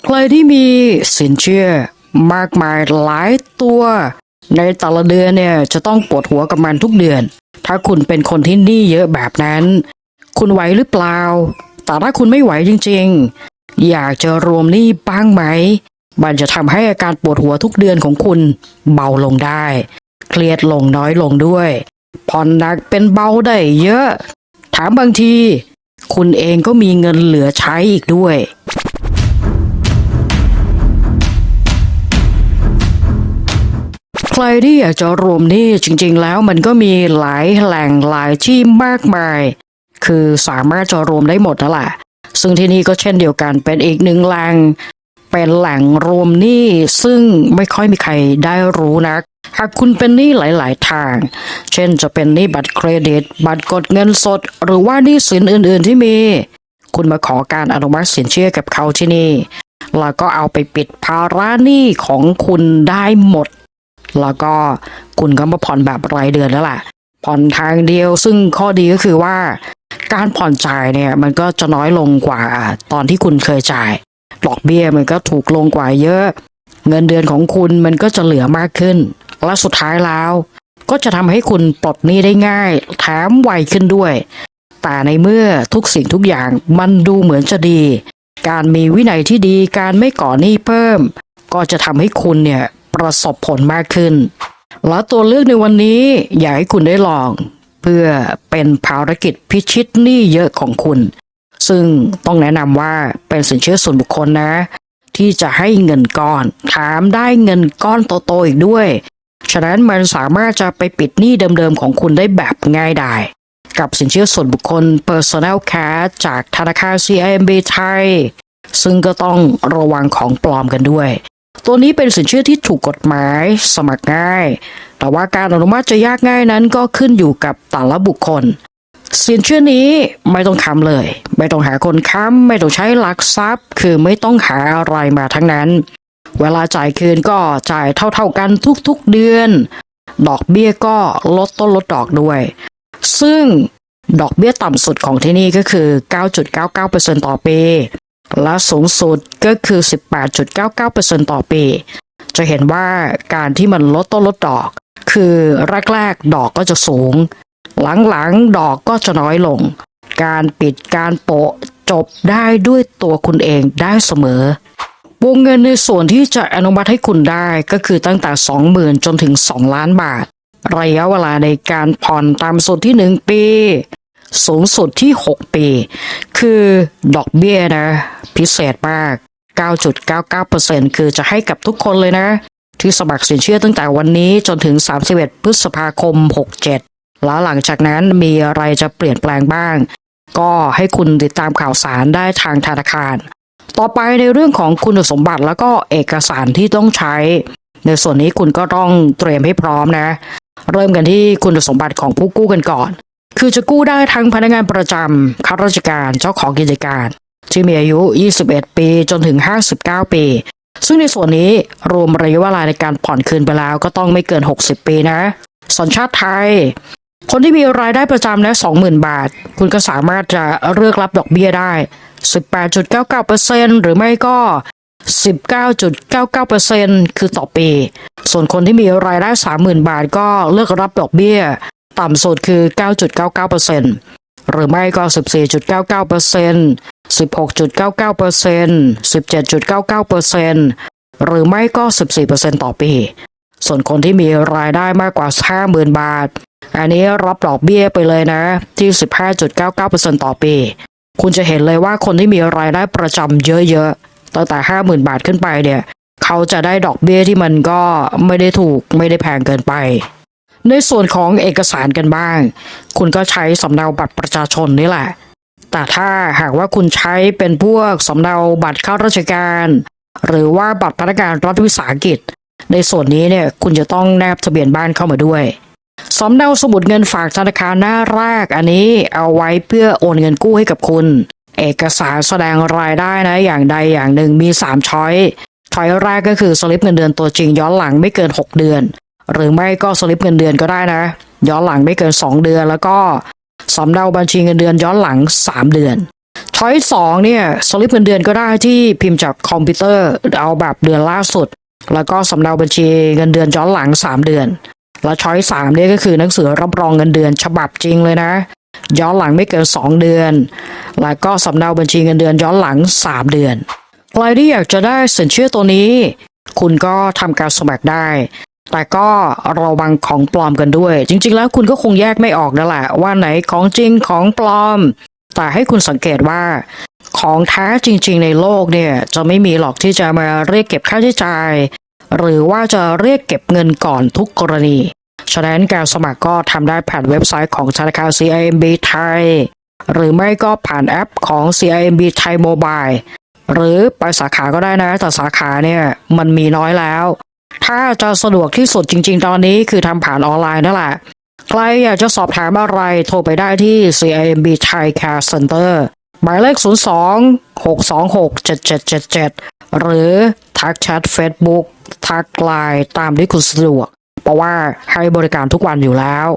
ใครที่มีสินเชื่อมากมายหลายตัว ในแต่ละเดือนเนี่ยจะต้องปวดหัวกับมันทุกเดือน ถ้าคุณเป็นคนที่หนี้เยอะแบบนั้น คุณไหวหรือเปล่า แต่ถ้าคุณไม่ไหวจริงๆ อยากจะรวมหนี้บ้างไหม มันจะทำให้อาการปวดหัวทุกเดือนของคุณเบาลงได้ เครียดลงน้อยลงด้วยผ่อนหนักเป็นเบาได้เยอะ ถามบางที คุณเองก็มีเงินเหลือใช้อีกด้วย รที่อยากจะรวมนี้จริงๆแล้วมันก็มีหลายแหล่งหลายที่มากมาย คือสามารถจะรวมได้หมดนั่นแหละ ซึ่งที่นี่ก็เช่นเดียวกันเป็นอีกหนึ่งแหล่งเป็นแหล่งรวมหนี้ซึ่งไม่ค่อยมีใครได้รู้นัก หากคุณเป็นหนี้หลาย ๆ ทาง เช่นจะเป็นหนี้บัตรเครดิต บัตรกดเงินสด หรือว่าหนี้สินอื่น ๆ ที่มี คุณมาขอการอนุมัติสินเชื่อกับเขาที่นี่ แล้วก็เอาไปปิดภาระหนี้ของคุณได้หมด แล้วก็คุณก็มาผ่อนแบบรายเดือนแล้วล่ะผ่อนทางเดียวซึ่งข้อดีก็คือว่า การผ่อนจ่ายเนี่ยมันก็จะน้อยลงกว่าตอนที่คุณเคยจ่าย ดอกเบี้ยมันก็ถูกลงกว่าเยอะ เงินเดือนของคุณมันก็จะเหลือมากขึ้น และสุดท้ายแล้ว ก็จะทำให้คุณปลดหนี้ได้ง่าย แถมไวขึ้นด้วย แต่ในเมื่อทุกสิ่งทุกอย่างมันดูเหมือนจะดี การมีวินัยที่ดีการไม่ก่อหนี้เพิ่ม ก็จะทำให้คุณเนี่ย ประสบผลมากขึ้น และตัวเลือกในวันนี้อยากให้คุณได้ลอง เพื่อเป็นภารกิจพิชิตหนี้เยอะของคุณ ซึ่งต้องแนะนำว่าเป็นสินเชื่อส่วนบุคคลนะ ที่จะให้เงินก้อนแถมได้เงินก้อนโตๆอีกด้วย ฉะนั้นมันสามารถจะไปปิดหนี้เดิมๆของคุณได้แบบง่ายดายกับสินเชื่อส่วนบุคคล Personal Cash จากธนาคาร CIMB ไทย ซึ่งก็ต้องระวังของปลอมกันด้วย ตัวนี้เป็นสินเชื่อที่ถูกกฎหมายสมัครง่าย แต่ว่าการอนุมัติจะยากง่ายนั้นก็ขึ้นอยู่กับแต่ละบุคคล สินเชื่อนี้ไม่ต้องค้ำเลย ไม่ต้องหาคนค้ำไม่ต้องใช้หลักทรัพย์ คือไม่ต้องหาอะไรมาทั้งนั้น เวลาจ่ายคืนก็จ่ายเท่าๆกันทุกๆเดือน ดอกเบี้ยก็ลดต้นลดดอกด้วย ซึ่งดอกเบี้ยต่ำสุดของที่นี่ก็คือ 9.99%ต่อปี และสูงสุดก็คือ 18.99%ต่อปี จะเห็นว่าการที่มันลดต้นลดดอก คือแรกๆดอกก็จะสูง หลังๆดอกก็จะน้อยลง การปิดการโปะจบได้ด้วยตัวคุณเองได้เสมอ วงเงินในส่วนที่จะอนุมัติให้คุณได้ก็คือตั้งแต่ 20,000 จนถึง 2 ล้านบาท ระยะเวลาในการผ่อนตามสุดที่ 1 ปี สูงสุดที่ 6 ปี คือดอกเบี้ยนะ พิเศษมาก 9.99%คือจะให้กับทุกคนเลยนะ ที่สมัครสินเชื่อตั้งแต่วันนี้จนถึง 31 พฤษภาคม 67 แล้วหลังจากนั้นมีอะไรจะเปลี่ยนแปลงบ้าง ก็ให้คุณติดตามข่าวสารได้ทางธนาคาร ต่อไปในเรื่องของคุณสมบัติแล้วก็เอกสารที่ต้องใช้ ในส่วนนี้คุณก็ต้องเตรียมให้พร้อมนะ เริ่มกันที่คุณสมบัติของผู้กู้กันก่อน คือจะกู้ได้ทั้งพนักงานประจำข้าราชการเจ้าของกิจการ ที่มีอายุ 21 ปีจนถึง 59 ปี ซึ่งในส่วนนี้รวมระยะเวลาในการผ่อนคืนไปแล้วก็ต้องไม่เกิน 60 ปีนะ สัญชาติไทย คนที่มีรายได้ประจำนะ20,000 บาท คุณก็สามารถจะเลือกรับดอกเบี้ยได้ 18.99%หรือไม่ก็19.99%คือต่อปี ส่วนคนที่มีรายได้ 30,000 บาทก็เลือกรับดอกเบี้ย ต่ำสุดคือ 9.99%หรือไม่ก็ 14.99% 16.99% 17.99%หรือไม่ก็ 14%ต่อปี ส่วนคนที่มีรายได้มากกว่า 50,000 บาท อันนี้รับดอกเบี้ยไปเลยนะ ที่ 15.99%ต่อปี คุณจะเห็นเลยว่าคนที่มีรายได้ประจำเยอะๆ ตั้งแต่ 50,000 บาทขึ้นไปเนี่ย เขาจะได้ดอกเบี้ยที่มันก็ไม่ได้ถูกไม่ได้แพงเกินไป ในส่วนของเอกสารกันบ้าง คุณก็ใช้สำเนาบัตรประชาชนนี่แหละ แต่ถ้าหากว่าคุณใช้เป็นพวกสำเนาบัตรข้าราชการ หรือว่าบัตรพนักงานรัฐวิสาหกิจ ในส่วนนี้เนี่ยคุณจะต้องแนบทะเบียนบ้านเข้ามาด้วยสำเนาสมุดเงินฝากธนาคารหน้าแรกอันนี้เอาไว้เพื่อโอนเงินกู้ให้กับคุณ เอกสารแสดงรายได้นะอย่างใดอย่างหนึ่งมี 3 ช้อยช้อยแรกก็คือสลิปเงินเดือนตัวจริงย้อนหลังไม่เกิน 6 เดือน หรือไม่ก็สลิปเงินเดือนก็ได้นะ ย้อนหลังไม่เกิน 2 เดือน แล้วก็สำเนาบัญชีเงินเดือนย้อนหลัง 3 เดือนช้อยสองเนี่ยสลิปเงินเดือนก็ได้ที่พิมพ์จากคอมพิวเตอร์เอาแบบเดือนล่าสุด แล้วก็สำเนาบัญชีเงินเดือนย้อนหลัง 3 เดือน แล้วช้อยสามเนี่ยก็คือหนังสือรับรองเงินเดือนฉบับจริงเลยนะ ย้อนหลังไม่เกิน 2 เดือน แล้วก็สำเนาบัญชีเงินเดือนย้อนหลัง 3 เดือนใครที่อยากจะได้สินเชื่อตัวนี้ คุณก็ทำการสมัครได้ แต่ก็ระวังของปลอมกันด้วย จริง ๆ แล้วคุณก็คงแยกไม่ออกนั่นแหละ ว่าไหนของจริงของปลอม แต่ให้คุณสังเกตว่า ของแท้จริง ๆ ในโลกเนี่ยจะไม่มีหรอกที่จะมาเรียกเก็บค่าใช้จ่าย หรือว่าจะเรียกเก็บเงินก่อนทุกกรณี ฉะนั้นการสมัครก็ทำได้ผ่านเว็บไซต์ของธนาคาร CIMB ไทย หรือไม่ก็ผ่านแอปของ CIMB ไทยโมบายหรือไปสาขาก็ได้นะแต่สาขาเนี่ยมันมีน้อยแล้ว ถ้าจะสะดวกที่สุดจริง ๆ ตอนนี้คือทำผ่านออนไลน์นั่นแหละ ใครอยากจะสอบถามอะไรโทรไปได้ที่ CIMB Thai Care Center หมายเลข 02 626 7777 หรือทักแชท Facebook ทักไลน์ตามที่คุณสะดวก เพราะว่าให้บริการทุกวันอยู่แล้ว